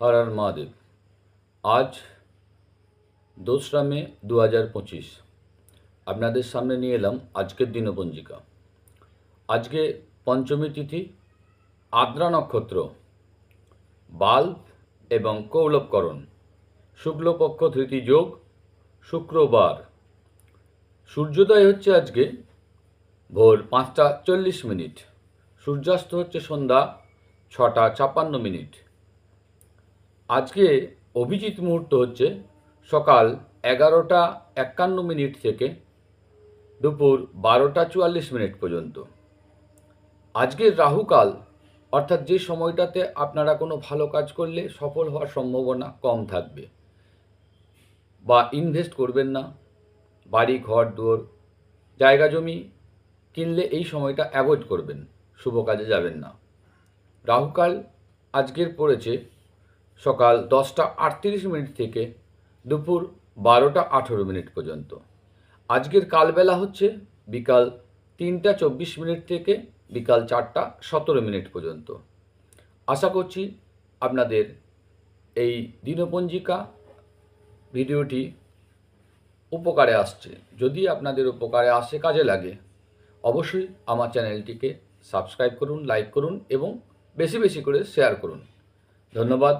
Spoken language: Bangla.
হর হর মহাদেব। আজ দোসরা মে দু হাজার পঁচিশ। আপনাদের সামনে নিয়ে এলাম আজকের দিনপঞ্জিকা। আজকে পঞ্চমী তিথি, আদ্রা নক্ষত্র, বাল্ব এবং কৌলবকরণ, শুক্লপক্ষ ধৃতি যোগ, শুক্রবার। সূর্যোদয় হচ্ছে আজকে ভোর পাঁচটা চল্লিশ মিনিট। সূর্যাস্ত হচ্ছে সন্ধ্যা ছটা ছাপ্পান্ন মিনিট। আজকে অভিজিৎ মুহূর্ত হচ্ছে সকাল এগারোটা একান্ন মিনিট থেকে দুপুর বারোটা চুয়াল্লিশ মিনিট পর্যন্ত। আজকের রাহুকাল, অর্থাৎ যে সময়টাতে আপনারা কোনো ভালো কাজ করলে সফল হওয়ার সম্ভাবনা কম থাকবে। বা ইনভেস্ট করবেন না, বাড়ি, ঘর, দুয়ার, জায়গা, জমি কিনলে এই সময়টা অ্যাভয়েড করবেন, শুভ কাজে যাবেন না। রাহুকাল আজকের পড়েছে সকাল দশটা আটত্রিশ মিনিট থেকে দুপুর বারোটা আঠেরো মিনিট পর্যন্ত। আজকের কালবেলা হচ্ছে বিকাল তিনটা চব্বিশ মিনিট থেকে বিকাল চারটা সতেরো মিনিট পর্যন্ত। আশা করছি আপনাদের এই দিনপঞ্জিকা ভিডিওটি উপকারে আসছে। যদি আপনাদের উপকারে আসে, কাজে লাগে, অবশ্যই আমার চ্যানেলটিকে সাবস্ক্রাইব করুন, লাইক করুন এবং বেশি বেশি করে শেয়ার করুন। ধন্যবাদ।